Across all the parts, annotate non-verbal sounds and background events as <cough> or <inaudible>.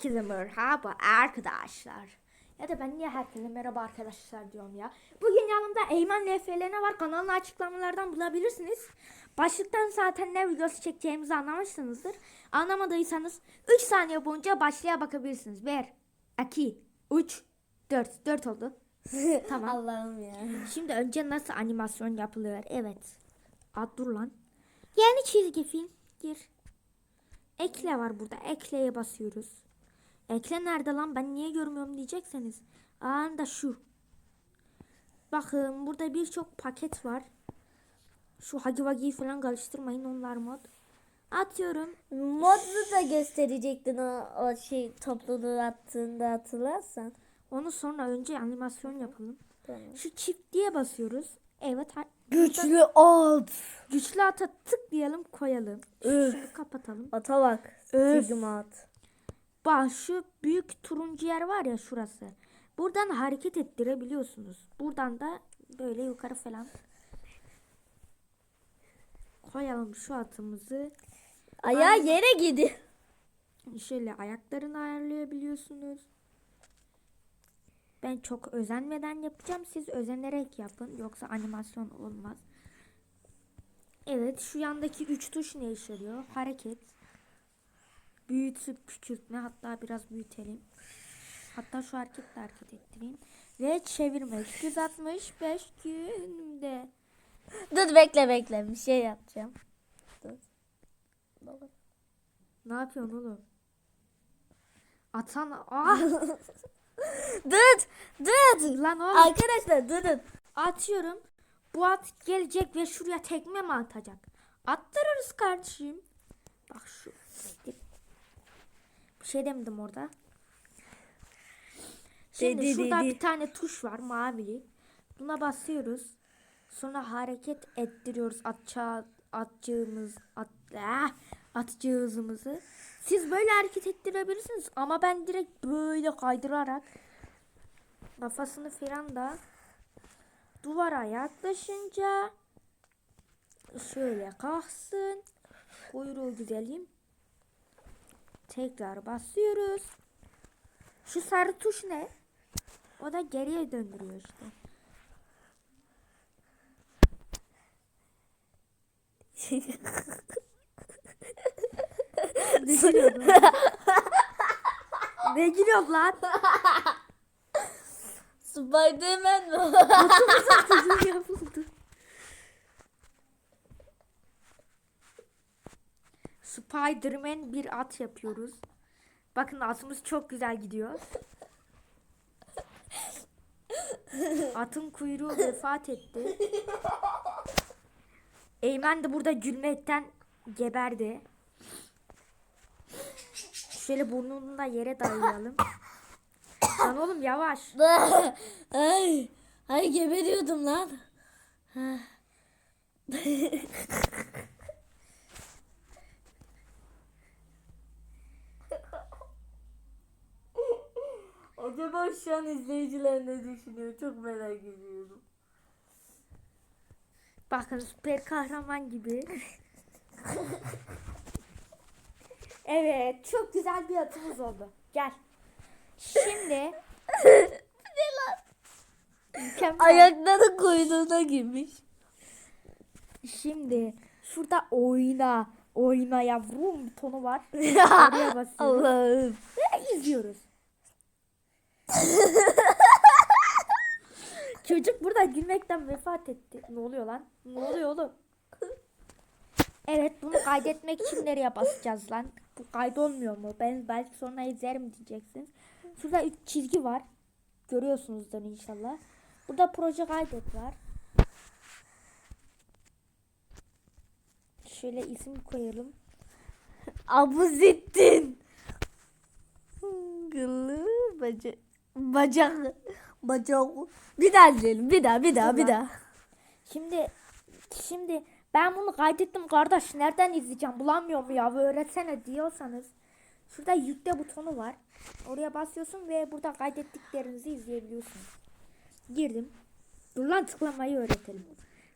Herkese merhaba arkadaşlar. Ya da ben niye herkese merhaba arkadaşlar diyorum ya. Bugün yanımda Eymen LFL'ne var. Kanalın açıklamalardan bulabilirsiniz. Başlıktan zaten ne videosu çekeceğimizi anlamışsınızdır. Anlamadıysanız 3 saniye boyunca başlığa bakabilirsiniz. 1, 2, 3, 4. 4 oldu. <laughs> tamam. Allah'ım ya. Şimdi önce nasıl animasyon yapılıyor? Evet. Ad dur lan. Yeni çizgi film. Gir. Ekle var burada. Ekleye basıyoruz. Ekle nerede lan? Ben niye görmüyorum diyecekseniz. Anda şu. Bakın burada birçok paket var. Şu Hagi Wagi'yi falan karıştırmayın. Onlar mod. Atıyorum. Modlu da gösterecektin o, o şey topluluğu attığında hatırlarsan. Onu sonra önce animasyon yapalım. Tamam. Şu çiftliğe basıyoruz. Evet. Güçlü at. Güçlü ata tıklayalım koyalım. Üf. Şunu kapatalım. Ata bak. Öf. At. Bak şu büyük turuncu yer var ya şurası. Buradan hareket ettirebiliyorsunuz. Buradan da böyle yukarı falan. Koyalım şu atımızı. Ayağı yere gidiyor. Şöyle ayaklarını ayarlayabiliyorsunuz. Ben çok özenmeden yapacağım. Siz özenerek yapın. Yoksa animasyon olmaz. Evet şu yandaki üç tuş ne işe yarıyor? Hareket. Büyütüp küçültme. Hatta biraz büyütelim. Hatta şu hareketle hareket ettireyim. Ve çevirme. 265 günde. Dur bekle bekle bir şey yapacağım. Dur. Ne yapıyorsun oğlum? Atan. Ah! <laughs> Dur. Dur. Lan oğlum. Arkadaşlar durun. Atıyorum. Bu at gelecek ve şuraya tekme mi atacak? Attırırız kardeşim. Bak şu. Bir şey demedim orada. Şimdi Dedi, şurada dedi. bir tane tuş var mavili. Buna basıyoruz. Sonra hareket ettiriyoruz atça atacağımız at, ah, atacağımızı. Siz böyle hareket ettirebilirsiniz ama ben direkt böyle kaydırarak kafasını falan da duvara yaklaşınca şöyle kalksın. Kuyruğu güzelim. Tekrar basıyoruz. Şu sarı tuş ne? O da geriye döndürüyor işte. <laughs> ne gülüyorsun? ne gülüyorsun lan? Spiderman mi? Çocuğun yapıldı. Spiderman bir at yapıyoruz. Bakın atımız çok güzel gidiyor. Atın kuyruğu vefat etti. Eymen de burada gülmekten geberdi. Şöyle burnunu da yere dayayalım. Lan oğlum yavaş. ay, ay geberiyordum lan. Acaba şu an izleyiciler ne düşünüyor? Çok merak ediyorum. Bakın süper kahraman gibi. evet, çok güzel bir atımız oldu. Gel. Şimdi mükemmel. Ayakları kuyruğuna girmiş. Şimdi şurada oyna, oyna yavrum butonu var. <laughs> Oraya basıyoruz Allah'ım. ve izliyoruz. <laughs> Çocuk burada gülmekten vefat etti. Ne oluyor lan? Ne oluyor oğlum? Evet bunu kaydetmek için nereye basacağız lan? Bu kaydolmuyor mu? Ben belki sonra izlerim diyeceksiniz. Şurada üç çizgi var. Görüyorsunuzdur inşallah. Burada proje kaydet var. Şöyle isim koyalım. <laughs> Abuzettin. Gılı bacak. Bacak. Bacak. Bir daha izleyelim. Bir daha bir daha bir daha. Şimdi şimdi ben bunu kaydettim kardeş nereden izleyeceğim bulamıyorum ya öğretsene diyorsanız şurada yükle butonu var. Oraya basıyorsun ve burada kaydettiklerinizi izleyebiliyorsunuz. Girdim. Dur lan tıklamayı öğretelim.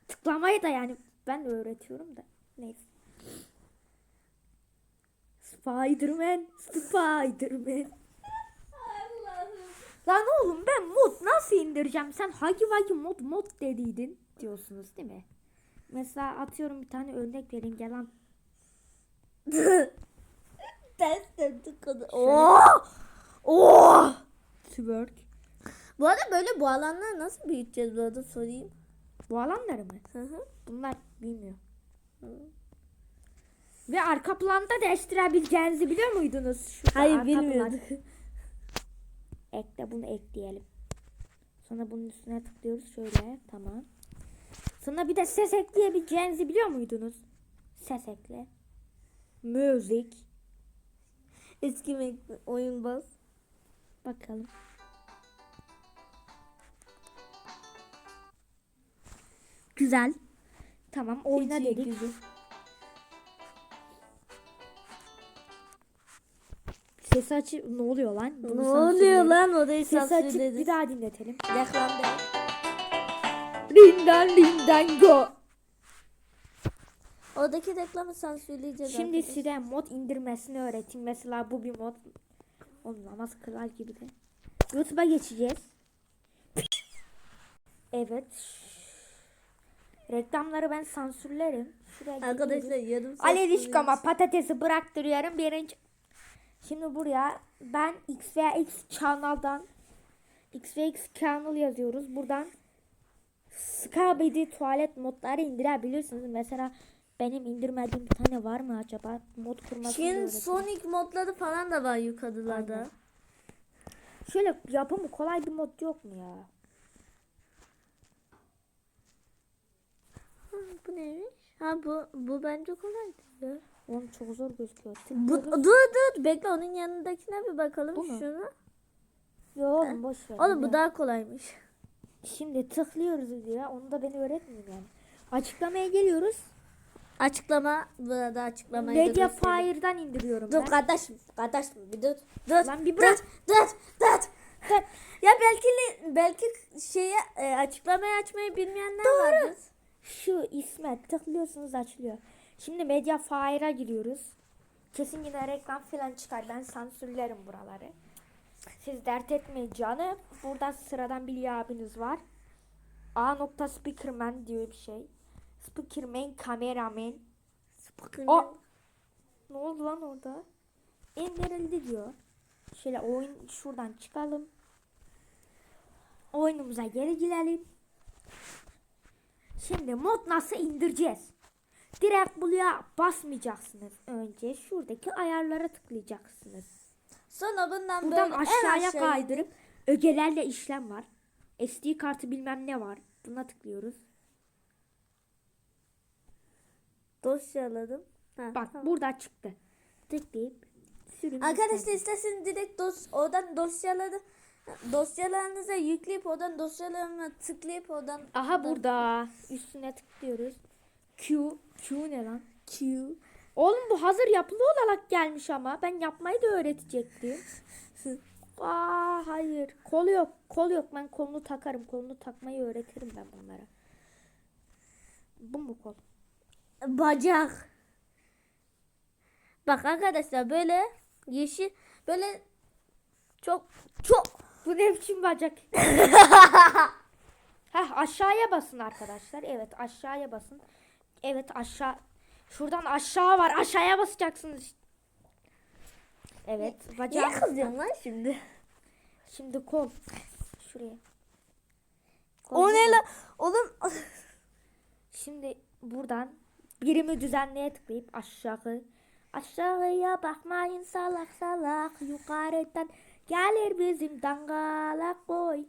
Tıklamayı da yani ben öğretiyorum da. Neyse. Spiderman, Spiderman. Lan oğlum ben mod nasıl indireceğim? Sen Hagi Vagi mod mod dediydin diyorsunuz değil mi? Mesela atıyorum bir tane örnek vereyim gel lan. <laughs> Ters döndük konu. Oh! Oh! Twerk. Bu arada böyle bu alanları nasıl büyüteceğiz bu arada sorayım. Bu alanları mı? Hı hı. Bunlar bilmiyor. Ve arka planda değiştirebileceğinizi biliyor muydunuz? Şurada Hayır bilmiyorduk. <laughs> Ekle bunu ekleyelim. Sonra bunun üstüne tıklıyoruz şöyle tamam. Sonra bir de ses ekleyebileceğinizi biliyor muydunuz? Ses ekle. Müzik. Eski oyun bas. Bakalım. Güzel. Tamam oyna Hiç dedik. güzel. Sesi açıp ne oluyor lan? Bunu Ne oluyor lan odayı Sesi açıp bir daha dinletelim. Reklam değil. Rindan rindan go. Oradaki reklamı sansürleyeceğiz Şimdi arkadaşlar. size mod indirmesini öğreteyim. Mesela bu bir mod. Oğlum namaz kılar gibi de. YouTube'a geçeceğiz. Evet. Reklamları ben sansürlerim. Şuraya Arkadaşlar gidiyoruz. yarım saat Ali sonra- Dişkama patatesi bıraktırıyorum. Birinci. Şimdi buraya ben X veya X kanaldan X ve X kanal yazıyoruz. Buradan Skabidi tuvalet modları indirebilirsiniz. Mesela benim indirmediğim bir tane var mı acaba? Mod kurmasını Şimdi. Sonic modları falan da var yukarılarda. Aynen. Şöyle yapımı kolay bir mod yok mu ya? Ha, bu neymiş? Ha bu bu bence kolaydı. Oğlum çok zor gözüküyor. Bu, dur dur bekle onun yanındakine bir bakalım Bu mu? şunu. Yo oğlum boş ver. Oğlum bu daha kolaymış. Şimdi tıklıyoruz diyor. Onu da beni öğretmiyor yani. Açıklamaya geliyoruz. Açıklama burada açıklamayı da Media göstereyim. Fire'dan indiriyorum Dur ben. kardeşim kardeşim bir dur. Dur. Lan bir bırak. Dur dur dur. Ya belki belki şeye e, açıklamayı açmayı bilmeyenler vardır. Şu isme tıklıyorsunuz açılıyor. Şimdi Media Fire'a giriyoruz. Kesin yine reklam falan çıkar. Ben sansürlerim buraları. Siz dert etmeyin canım. Burada sıradan bir abiniz var. A nokta Speakerman diyor bir şey. Speakerman, kameraman. O ne oldu lan orada? İndirildi diyor. Şöyle oyun şuradan çıkalım. Oyunumuza geri girelim. Şimdi mod nasıl indireceğiz? Direkt buraya basmayacaksınız. Önce şuradaki ayarlara tıklayacaksınız. Sonra bundan Buradan böyle aşağıya aşağıya kaydırıp ögelerle işlem var. SD kartı bilmem ne var. Buna tıklıyoruz. dosyaladım. Ha, Bak tamam. burada çıktı. Tıklayıp sürün. Arkadaşlar isterseniz. direkt dos oradan dosyaları dosyalarınıza yükleyip oradan dosyalarına tıklayıp oradan Aha burada. Üstüne tıklıyoruz. Q. Q ne lan? Q. Oğlum bu hazır yapılı olarak gelmiş ama. Ben yapmayı da öğretecektim. <laughs> Aa hayır. Kol yok. Kol yok. Ben kolunu takarım. Kolunu takmayı öğretirim ben bunlara. Bu mu kol? Bacak. Bak arkadaşlar böyle yeşil böyle çok çok Bu ne biçim bacak? <laughs> Heh, aşağıya basın arkadaşlar. Evet aşağıya basın. Evet aşağı. Şuradan aşağı var. Aşağıya basacaksınız. Evet. niye Bacağım. kızıyorsun lan şimdi? Şimdi kol. Şuraya. Kol O ne lan? Oğlum <laughs> Şimdi buradan birimi düzenleye tıklayıp aşağı aşağıya bakmayın salak salak yukarıdan gelir bizim dangalak boy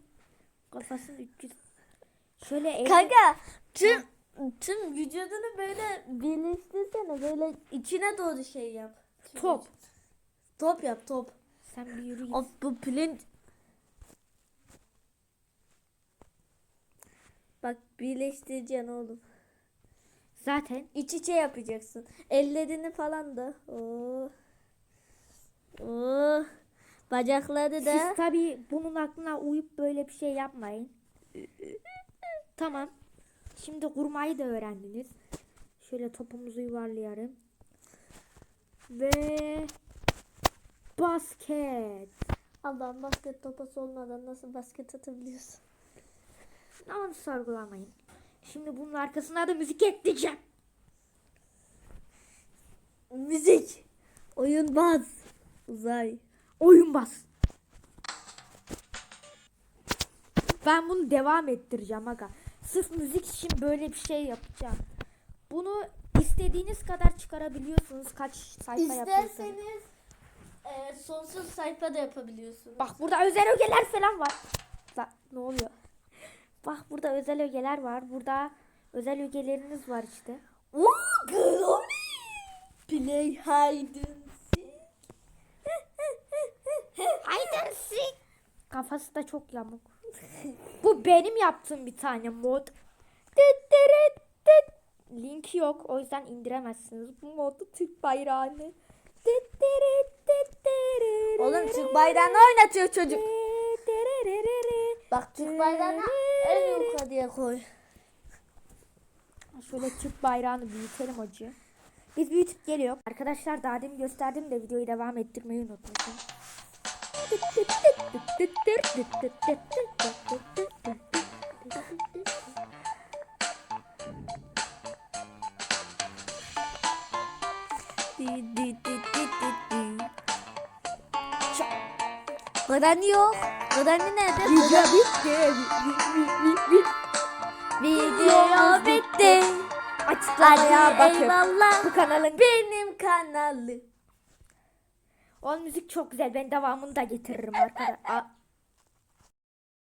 kafasını 300 şöyle el- kanka tüm tüm vücudunu böyle birleştirsene böyle içine doğru şey yap. top Top yap top. sen bir yürü git. Of bu pirinç. Bak birleştireceksin oğlum. zaten İç içe yapacaksın. Ellerini falan da. Oo. Oo. Bacakları da. siz tabi bunun aklına uyup böyle bir şey yapmayın tamam şimdi kurmayı da öğrendiniz şöyle topumuzu yuvarlayalım ve Basket. Allah'ım basket topası olmadan nasıl basket atabiliyorsun? Onu sorgulamayın. Şimdi bunun arkasına da müzik ekleyeceğim. Müzik. Oyun baz. Uzay. Oyun bas. Ben bunu devam ettireceğim aga. Sırf müzik için böyle bir şey yapacağım. Bunu istediğiniz kadar çıkarabiliyorsunuz. Kaç sayfa yapıyorsunuz. İsterseniz e, sonsuz sayfa da yapabiliyorsunuz. Bak burada özel ögeler falan var. Bak ne oluyor? Bak burada özel ögeler var. Burada özel ögeleriniz var işte. Oo. Play hide and seek. <laughs> Hide and seek. Kafası da çok yamuk. Bu benim yaptığım bir tane mod. Link yok. O yüzden indiremezsiniz. Bu modu Türk bayrağını. Oğlum Türk bayrağını oynatıyor çocuk. Bak Türk bayrağını en yukarıya koy. Şöyle Türk bayrağını büyütelim hacı. Biz büyütüp geliyor. Arkadaşlar daha demin gösterdim de videoyu devam ettirmeyi unutmuşum. Granny yok. Granny nerede? Video bitti. Video bitti. Açıklamaya bakın. eyvallah. Bu kanalın Benim kanalı. O müzik çok güzel. Ben devamını da getiririm arkadaşlar.